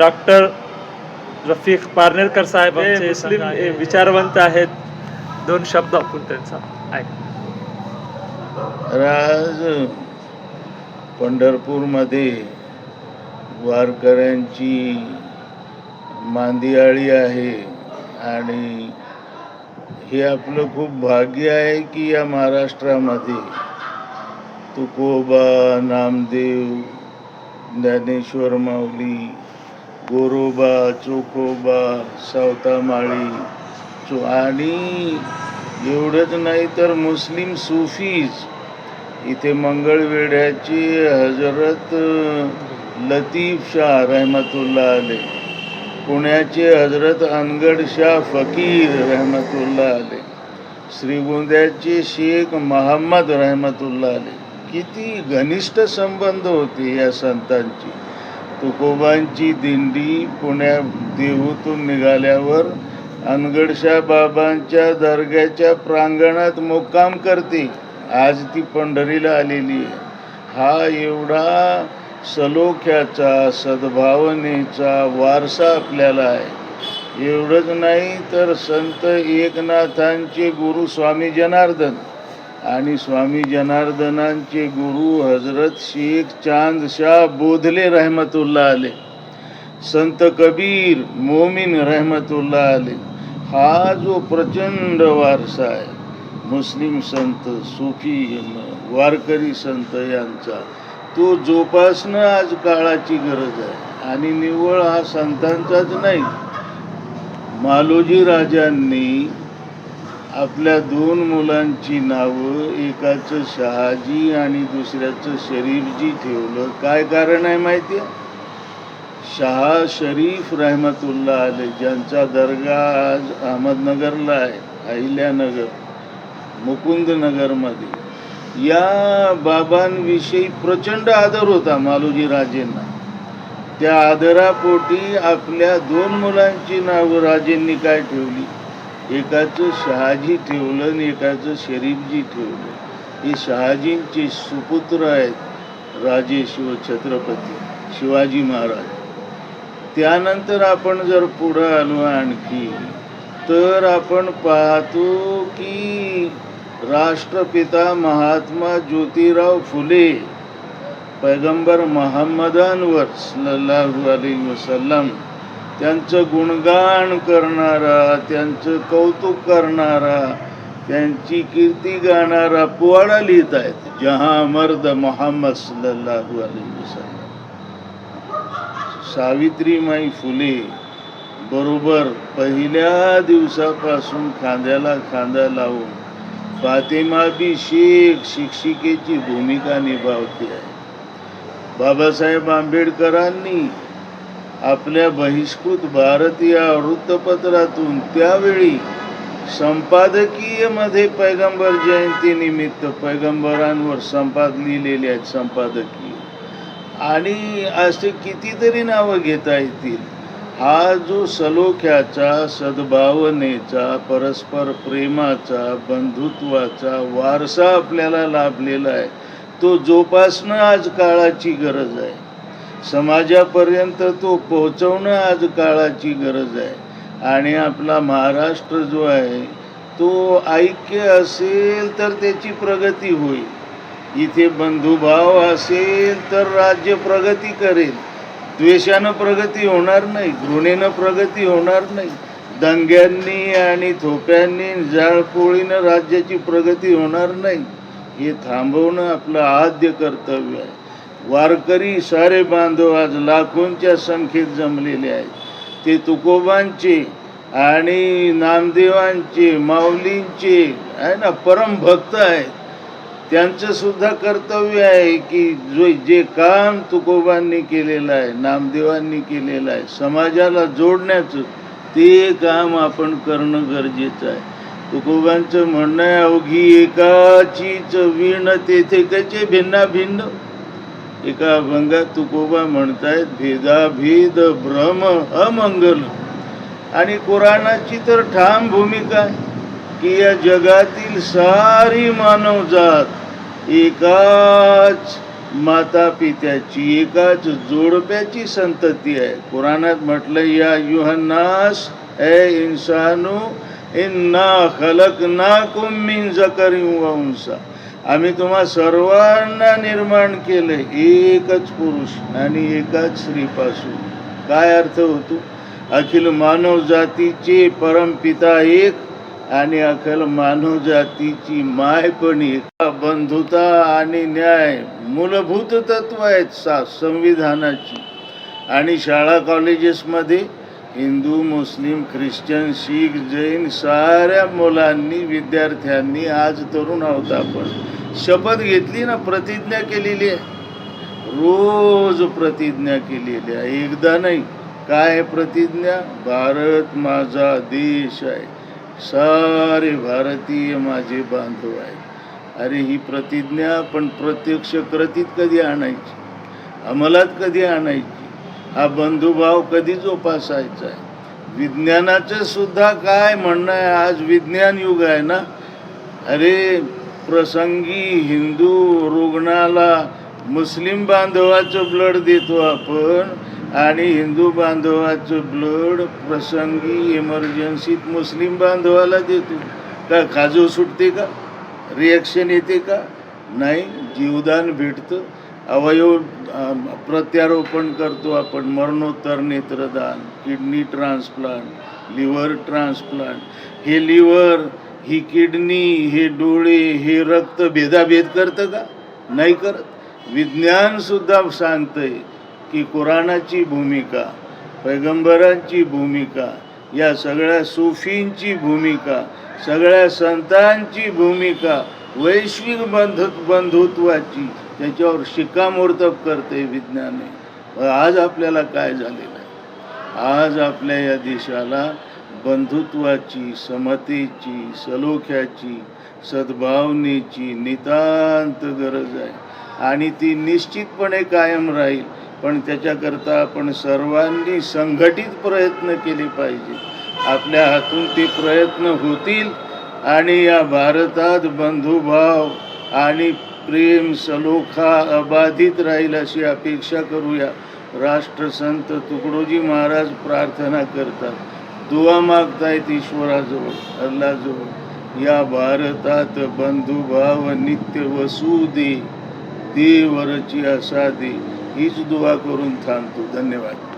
Doctor Rafiq Parnerkar साहेब मुस्लिम विचारवंत आहेत. दोन शब्द आपण त्यांचा. ऐक. आज पंढरपूरमध्ये वारकऱ्यांची मांदियाळी आहे आणि हे आपलं खूप भाग्य आहे की या महाराष्ट्रामध्ये तुकोबा नामदेव ज्ञानेश्वर माऊली गोरोबा चोखोबा सावतामाळी चो आणि एवढंच नाही तर मुस्लिम सुफीज. इथे मंगळवेढ्याचे हजरत लतीफ शाह रहमतुल्ला आले. पुण्याचे हजरत अनगड शाह फकीर रहमतुल्ला आले. श्रीगोंद्याचे शेख महम्मद रहमतुल्ला आले. किती घनिष्ठ संबंध होते या संतांची. तुकोबांची दिंडी पुण्या देहूतून निघाल्यावर अनगडशा बाबांच्या दर्ग्याच्या प्रांगणात मुक्काम करते. आज ती पंढरीला आलेली आहे. हा एवढा सलोख्याचा सद्भावनेचा वारसा आपल्याला आहे. एवढंच नाही तर संत एकनाथांचे गुरु स्वामी जनार्दन आणि स्वामी जनार्दनांचे गुरु हजरत शेख चांद शाह बोधले रहमतुल्ला आले. संत कबीर मोमीन रहमतुल्ला आले. हा जो प्रचंड वारसा आहे मुस्लिम संत सुफी वारकरी संत यांचा तो जोपासणं आज काळाची गरज आहे. आणि निव्वळ हा संतांचाच नाही. मालोजी राजांनी आपल्या दोन मुलांची नावं एकाचं शहाजी आणि दुसऱ्याचं शरीफजी ठेवलं. काय कारण आहे माहिती आहे? शहा शरीफ रहमतुल्ला आले ज्यांचा दर्गा आज अहमदनगरला आहे अहिल्यानगर मुकुंदनगरमध्ये. या बाबांविषयी प्रचंड आदर होता मालोजी राजेंना. त्या आदरापोटी आपल्या दोन मुलांची नावं राजेंनी काय ठेवली? एकाचं शहाजी ठेवलं आणि एकाचं शरीफजी ठेवलं. हे शहाजींचे सुपुत्र आहेत राजे शिव छत्रपती शिवाजी महाराज. त्यानंतर आपण जर पुढं आलो आणखी तर आपण पाहतो की राष्ट्रपिता महात्मा ज्योतिराव फुले पैगंबर महम्मदांवर सल्लाहू अली वसलम त्यांचं गुणगान करणारा त्यांचं कौतुक करणारा त्यांची कीर्ती गाणारा पोवाडा लिहित आहेत जहां मर्द मोहम्मद सल्लाहू अलैहि वसल्लम. सावित्रीमाई फुले बरोबर पहिल्या दिवसापासून खांद्याला खांदा लावून फातिमा बी शेख शिक्षिकेची भूमिका निभावते आहे. बाबासाहेब आंबेडकरांनी आपल्या बहिष्कृत भारतीय वृत्तपत्रातून त्यावेळी संपादकीयमध्ये पैगंबर जयंतीनिमित्त पैगंबरांवर संपाद लिहिलेले आहेत संपादकीय. आणि असे कितीतरी नावं घेता येतील हा जो सलोख्याचा सद्भावनेचा परस्पर प्रेमाचा बंधुत्वाचा वारसा आपल्याला लाभलेला आहे तो जोपासणं आज काळाची गरज आहे. समाजापर्यंत तो पोहोचवणं आज काळाची गरज आहे. आणि आपला महाराष्ट्र जो आहे तो ऐक्य असेल तर त्याची प्रगती होईल. इथे बंधुभाव असेल तर राज्य प्रगती करेल. द्वेषानं प्रगती होणार नाही घृणेनं प्रगती होणार नाही. दंग्यांनी आणि थोप्यांनी जाळपोळीनं राज्याची प्रगती होणार नाही. हे थांबवणं आपलं आद्य कर्तव्य आहे. वारकरी सारे बांधव आज लाखोंच्या संख्येत जमलेले आहेत. ते तुकोबांचे आणि नामदेवांचे माऊलींचे आहे ना परमभक्त आहेत. त्यांचं सुद्धा कर्तव्य आहे की जो जे काम तुकोबांनी केलेलं आहे नामदेवांनी केलेलं आहे समाजाला जोडण्याचं ते काम आपण करणं गरजेचं आहे. तुकोबांचं म्हणणं आहे अवघी एकाचीच वीण तेथे कचे भिन्ना भिन्न एका अभंगात तुकोबा म्हणतायत भेदाभेद भ्रम अमंगल. आणि कुराणाची तर ठाम भूमिका आहे की या जगातील सारी मानवजात एकाच माता पित्याची एकाच जोडप्याची संतती आहे. कुराणात म्हटलं या युहन्नास ए इन्सानू इन्ना खलक ना मिन जकरी व उंसा आम्ही तुम्हा सर्वांना निर्माण केलं. एकच पुरुष आणि एकाच स्त्रीपासून. काय अर्थ होतो? अखिल मानव जातीचे परमपिता एक आणि अखिल मानव जातीची माय पण एक. बंधुता आणि न्याय मूलभूत तत्व आहेत सा संविधानाची. आणि शाळा कॉलेजेसमध्ये हिंदू मुस्लिम ख्रिश्चन शीख जैन साऱ्या मुलांनी विद्यार्थ्यांनी आज तरुण आहोत आपण. शपथ घेतली ना प्रतिज्ञा केलेली आहे. रोज प्रतिज्ञा केलेली आहे. एकदा नाही. काय आहे प्रतिज्ञा? भारत माझा देश आहे. सारे भारतीय माझे बांधव आहेत. अरे ही प्रतिज्ञा पण प्रत्यक्ष कृतीत कधी आणायची? अंमलात कधी आणायची? हा बंधुभाव कधी जोपासायचा आहे? विज्ञानाचं सुद्धा काय म्हणणं आहे? आज विज्ञान युग आहे ना? अरे प्रसंगी हिंदू रुग्णाला मुस्लिम बांधवाचं ब्लड देतो आपण आणि हिंदू बांधवाचं ब्लड प्रसंगी इमर्जन्सीत मुस्लिम बांधवाला देतो. का काजू सुटते का? रिॲक्शन येते का? नाही जीवदान भेटतं. अवयव प्रत्यारोपण करतो आपण. मरणोत्तर नेत्रदान किडनी ट्रान्सप्लांट लिव्हर ट्रान्सप्लांट. हे लिव्हर ही किडनी हे डोळे हे रक्त भेदाभेद करतं का? नाही करत. विज्ञानसुद्धा सांगतंय की कुराणाची भूमिका पैगंबरांची भूमिका या सगळ्या सुफींची भूमिका सगळ्या संतांची भूमिका वैश्विक बंधु बंधुत्वाची त्याच्यावर शिक्कामोर्तब करते विज्ञाने. आज आपल्याला काय झालेलं आहे? आज आपल्या या देशाला बंधुत्वाची समतेची सलोख्याची सद्भावनेची नितांत गरज आहे. आणि ती निश्चितपणे कायम राहील. पण त्याच्याकरता आपण सर्वांनी संघटित प्रयत्न केले पाहिजे आपल्या हातून ते प्रयत्न होतील आणि या भारतात बंधुभाव आणि प्रेम सलोखा अबाधित राहील अशी अपेक्षा करूया. राष्ट्रसंत तुकडोजी महाराज प्रार्थना करतात. दुवा मागतायत ईश्वराजवळ अल्लाजवळ. या भारतात बंधुभाव नित्य वसू दे. देवरची असा दे. हीच दुवा करून थांबतो. धन्यवाद.